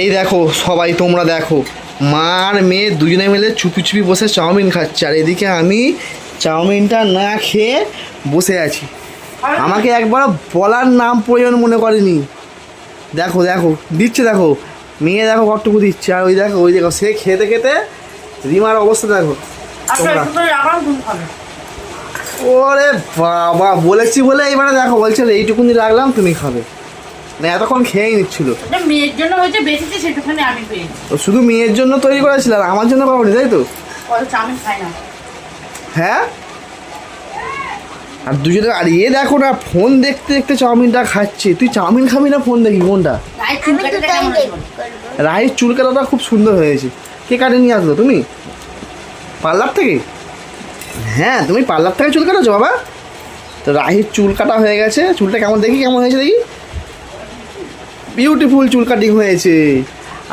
এই দেখো সবাই তোমরা দেখো। মা আর মেয়ে দুজনে মিলে চুপি চুপি বসে চাউমিন খাচ্ছে। আর এদিকে আমি চাউমিনটা না খেয়ে বসে আছি। আমাকে একবার বলার নাম প্রয়োজন মনে করেনি। দেখো দেখো দিচ্ছে দেখো। মেয়ে দেখো কতটুকু দিচ্ছে। আর ওই দেখো ওই দেখো সে খেতে খেতে রিমার অবস্থা দেখো। আচ্ছা ওরে বাবা বলেছি বলে এইবারে দেখো বলছে এইটুকুনি রাখলাম তুমি খাবে। মানে এতক্ষণ খেয়েই নিচ্ছিল। মেয়ের জন্য হয়েছে বেশিতে সেটুখানি আমি পেয়েছি। তো শুধু মেয়ের জন্য তৈরি করেছিল আর আমার জন্য পাবনি তাই তো? চাউমিন খাই না। হ্যাঁ? আর দুজনে আর এ দেখো না ফোন দেখতে দেখতে চাউমিনটা খাচ্ছে। তুই চাউমিন খাবি না ফোন দেখি কোনটা দেখব। চুল কাটাটা খুব সুন্দর হয়েছে। কে কাটে নিয়ে আসলো তুমি? পার্লার থেকে? হ্যাঁ তুমি পার্লার থেকে চুল কাটাছো বাবা? তো রাহির চুল কাটা হয়ে গেছে। চুলটা কেমন দেখি কেমন হয়েছে দেখি। বিউটিফুল চুল কাটিং হয়েছে।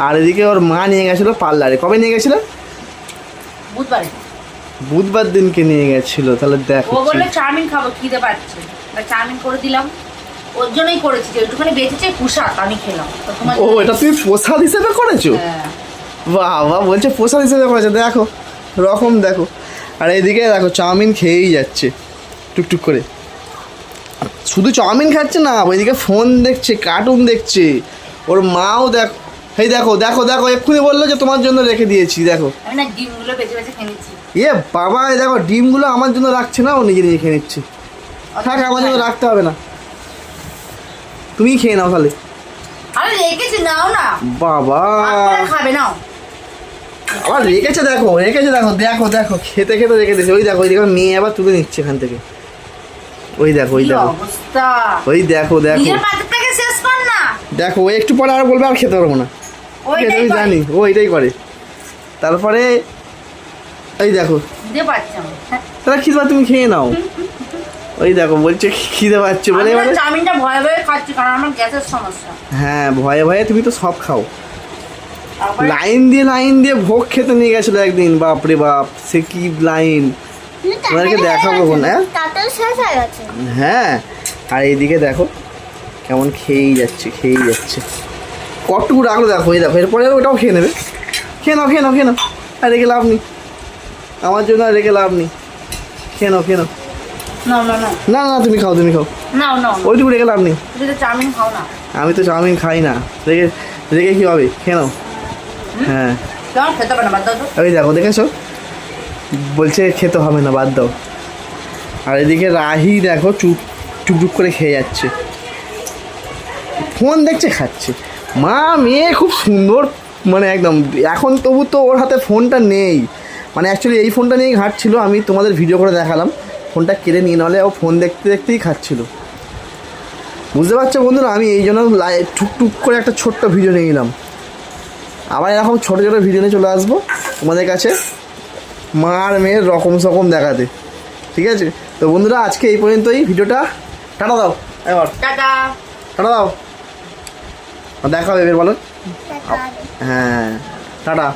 আর এদিকে ওর মা নিয়ে গেছিল পার্লারে কবে নিয়ে গেছিল? বুধবারে। বুধবার দিনকে নিয়ে গেছিল তাহলে দেখো ও বলল চাউমিন খাব খিদে পাচ্ছে। চাউমিন করে দিলাম। ওর জন্যই করেছি যে ওইটুখানি বেঁচেছে পোশাক আমি খেলাম। ও এটা তুমি প্রসাদ হিসেবে করেছ? হ্যাঁ। বাবা বলছে প্রসাদ হিসেবে করেছে। দেখো রকম দেখো। আর এইদিকে দেখো চাউমিন খেয়েই যাচ্ছে। টুকটুক করে। শুধু চাউমিন খাচ্ছে না ওইদিকে ফোন দেখছে কার্টুন দেখছে। ওর মাও দেখ এই দেখো দেখো দেখো এক্ষুনি বলল যে তোমার জন্য রেখে দিয়েছি দেখো। ইয়ে বাবা এই দেখো ডিমগুলো আমার জন্য রাখছে না ও নিজে নিজে খেয়ে নিচ্ছে। থাক আমার জন্য রাখতে হবে না। তুমি খেয়ে নাও তাহলে। আরে রেখেছি নাও না। বাবা। খাবে নাও। আবার রেখেছে দেখো রেখেছে দেখো দেখো দেখো খেতে খেতে রেখে দিয়েছে। ওই দেখো ওই দেখো মেয়ে আবার তুলে নিচ্ছে এখান থেকে। ওই দেখো ওই দেখো। অবস্থা ওই দেখো দেখো। নিজের পাত্রটাকে শেষ কর না। দেখো ও একটু পরে আর বলবে আর খেতে পারব না। ওইটাই আমি জানি ও এটাই করে। তারপরে এই দেখো। আমার। হ্যাঁ। তাহলে খিদে তুমি খেয়ে নাও। ওই দেখো বলছে খিদে পাচ্ছে বলে এবারে। চাউমিনটা ভয়ে ভয়ে খাচ্ছি কারণ আমার গ্যাসের সমস্যা। হ্যাঁ ভয়ে ভয়ে তুমি তো সব খাও। লাইন দিয়ে লাইন দিয়ে ভোগ খেতে নিয়ে গেছিল একদিন বাপরে বাপ সে কি লাইন? তোমাদেরকে দেখাবো কোন, হ্যাঁ? আর এইদিকে দেখো কেমন খেয়েই যাচ্ছে খেয়েই যাচ্ছে। কতটুকু রাখল দেখো এই দেখো এরপরে ওটাও খেয়ে নেবে। খেয়ে নাও খেয়ে নাও খেয়ে নাও। আর রেখে লাভ নেই। আমার জন্য আর রেখে লাভ নেই। খেয়ে নাও খেয়ে নাও। না না তুমি খাও তুমি খাও। ওইটুকু রেখে লাভ নেই। আমি তো চাউমিন খাই না। রেখে রেখে কী হবে? খেয়ে নাও। হ্যাঁ। ওই দেখো দেখেছ বলছে খেতে হবে না বাদ দাও। আর এদিকে রাহি দেখো চুপ চুপ করে খেয়ে যাচ্ছে। ফোন দেখছে, খাচ্ছে। মা, মেয়ে খুব সুন্দর মানে একদম। এখন তবু তো ওর হাতে ফোনটা নেই। মানে অ্যাকচুয়ালি এই ফোনটা নিয়েই ঘাটছিল, আমি তোমাদের ভিডিও করে দেখালাম। ফোনটা কেড়ে নিয়ে নাহলে ও ফোন দেখতে দেখতেই খাচ্ছিল। বুঝতে পারছ বন্ধুরা? আমি এই জন্য লাই- টুকটুক করে একটা ছোট্ট ভিডিও নিয়ে নিলাম। আবার এরকম ছোটো ছোটো ভিডিও নিয়ে চলে আসব তোমাদের কাছে। মা আর মেয়ের রকম সকম দেখাতে। ঠিক আছে? তো বন্ধুরা, আজকে এই পর্যন্তই। ভিডিওটা টাটা দাও এবার। টাটা। টাটা দাও। দেখা হবে এবার বলো। হ্যাঁ টাটা।